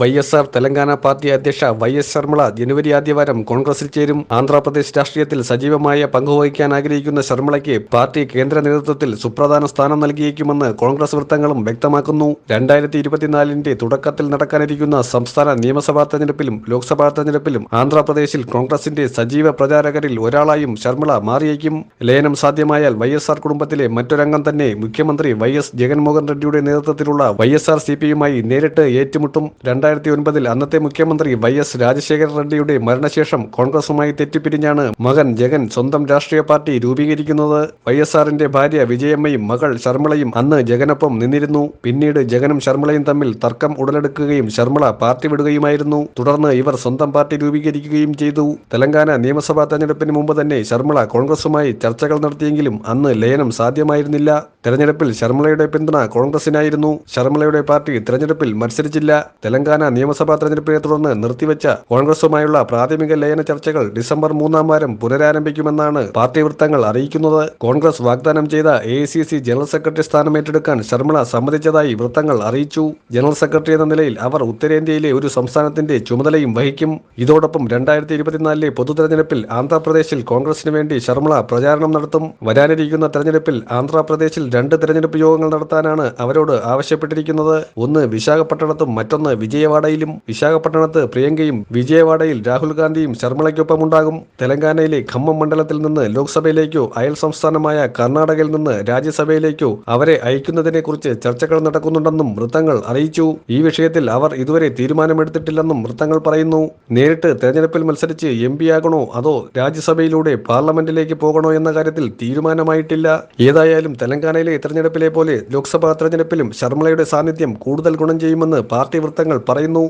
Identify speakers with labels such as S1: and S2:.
S1: Y S R Telangana party അധ്യക്ഷ Y S Sharmila ജനുവരി ആദ്യവാരം കോൺഗ്രസിൽ ചേരും. ആന്ധ്രാപ്രദേശ് രാഷ്ട്രീയത്തിൽ സജീവമായ പങ്കുവഹിക്കാൻ ആഗ്രഹിക്കുന്ന ശർമ്മളയ്ക്ക് പാർട്ടി കേന്ദ്ര നേതൃത്വത്തിൽ സുപ്രധാന സ്ഥാനം നൽകിയേക്കുമെന്ന് കോൺഗ്രസ് വൃത്തങ്ങളും വ്യക്തമാക്കുന്നു. രണ്ടായിരത്തി ഇരുപത്തിനാലിന്റെ തുടക്കത്തിൽ നടക്കാനിരിക്കുന്ന സംസ്ഥാന നിയമസഭാ തെരഞ്ഞെടുപ്പിലും ലോക്സഭാ തെരഞ്ഞെടുപ്പിലും ആന്ധ്രാപ്രദേശിൽ കോൺഗ്രസിന്റെ സജീവ പ്രചാരകരിൽ ഒരാളായും ശർമ്മള മാറിയേക്കും. ലയനം സാധ്യമായാൽ വൈ എസ് ആർ കുടുംബത്തിലെ മറ്റൊരംഗം തന്നെ മുഖ്യമന്ത്രി വൈ എസ് ജഗൻമോഹൻ റെഡ്ഡിയുടെ നേതൃത്വത്തിലുള്ള വൈ എസ് ആർ സി പിയുമായി നേരിട്ട് ഏറ്റുമുട്ടും. രണ്ടായിരത്തി ഒൻപതിൽ അന്നത്തെ മുഖ്യമന്ത്രി വൈ എസ് രാജശേഖര റെഡ്ഡിയുടെ മരണശേഷം കോൺഗ്രസുമായി തെറ്റിപ്പിരിഞ്ഞാണ് മകൻ ജഗൻ സ്വന്തം രാഷ്ട്രീയ പാർട്ടി രൂപീകരിക്കുന്നത്. വൈ എസ് ആറിന്റെ ഭാര്യ വിജയമ്മയും മകൾ ശർമ്മളയും അന്ന് ജഗനൊപ്പം നിന്നിരുന്നു. പിന്നീട് ജഗനും ശർമ്മളയും തമ്മിൽ തർക്കം ഉടലെടുക്കുകയും ശർമ്മള പാർട്ടി വിടുകയുമായിരുന്നു. തുടർന്ന് ഇവർ സ്വന്തം പാർട്ടി രൂപീകരിക്കുകയും ചെയ്തു. തെലങ്കാന നിയമസഭാ തെരഞ്ഞെടുപ്പിന് മുമ്പ് തന്നെ ശർമ്മള കോൺഗ്രസുമായി ചർച്ചകൾ നടത്തിയെങ്കിലും അന്ന് ലയനം സാധ്യമായിരുന്നില്ല. തെരഞ്ഞെടുപ്പിൽ ശർമ്മളയുടെ പിന്തുണ കോൺഗ്രസിനായിരുന്നു. ശർമ്മളയുടെ പാർട്ടി തെരഞ്ഞെടുപ്പിൽ മത്സരിച്ചില്ല. തെലങ്കാന നിയമസഭാ തെരഞ്ഞെടുപ്പിനെ തുടർന്ന് നിർത്തിവെച്ച കോൺഗ്രസുമായുള്ള പ്രാഥമിക ലയന ചർച്ചകൾ ഡിസംബർ മൂന്നാം വാരം പുനരാരംഭിക്കുമെന്നാണ് പാർട്ടി വൃത്തങ്ങൾ അറിയിക്കുന്നത്. കോൺഗ്രസ് വാഗ്ദാനം ചെയ്ത എ ജനറൽ സെക്രട്ടറി സ്ഥാനം ഏറ്റെടുക്കാൻ ശർമ്മള സമ്മതിച്ചതായി വൃത്തങ്ങൾ അറിയിച്ചു. ജനറൽ സെക്രട്ടറി എന്ന നിലയിൽ അവർ ഉത്തരേന്ത്യയിലെ ഒരു സംസ്ഥാനത്തിന്റെ ചുമതലയും വഹിക്കും. ഇതോടൊപ്പം രണ്ടായിരത്തി ഇരുപത്തിനാലിലെ പൊതു തെരഞ്ഞെടുപ്പിൽ ആന്ധ്രാപ്രദേശിൽ കോൺഗ്രസിന് വേണ്ടി ശർമ്മള പ്രചാരണം നടത്തും. വരാനിരിക്കുന്ന തെരഞ്ഞെടുപ്പിൽ ആന്ധ്രാപ്രദേശിൽ രണ്ട് തെരഞ്ഞെടുപ്പ് യോഗങ്ങൾ നടത്താനാണ് അവരോട് ആവശ്യപ്പെട്ടിരിക്കുന്നത്. ഒന്ന് വിശാഖപട്ടണത്തും മറ്റൊന്ന് വിജയവാഡയിലും. വിശാഖപട്ടണത്ത് പ്രിയങ്കയും വിജയവാഡയിൽ രാഹുൽ ഗാന്ധിയും ശർമ്മളയ്ക്കൊപ്പം ഉണ്ടാകും തെലങ്കാനയിലെ ഖമ്മം മണ്ഡലത്തിൽ നിന്ന് ലോക്സഭയിലേക്കോ അയൽ സംസ്ഥാനമായ കർണാടകയിൽ നിന്ന് രാജ്യസഭയിലേക്കോ അവരെ അയക്കുന്നതിനെക്കുറിച്ച് ചർച്ചകൾ നടക്കുന്നുണ്ടെന്നും വൃത്തങ്ങൾ അറിയിച്ചു. ഈ വിഷയത്തിൽ അവർ ഇതുവരെ തീരുമാനമെടുത്തിട്ടില്ലെന്നും വൃത്തങ്ങൾ പറയുന്നു. നേരിട്ട് തെരഞ്ഞെടുപ്പിൽ മത്സരിച്ച് എം ആകണോ അതോ രാജ്യസഭയിലൂടെ പാർലമെന്റിലേക്ക് പോകണോ എന്ന കാര്യത്തിൽ തീരുമാനമായിട്ടില്ല. ഏതായാലും തെലങ്കാനയിലെ തെരഞ്ഞെടുപ്പിലെ പോലെ ലോക്സഭാ തെരഞ്ഞെടുപ്പിലും ശർമ്മളയുടെ സാന്നിധ്യം കൂടുതൽ ഗുണം ചെയ്യുമെന്ന് പാർട്ടി വൃത്തങ്ങൾ പറയുന്നു.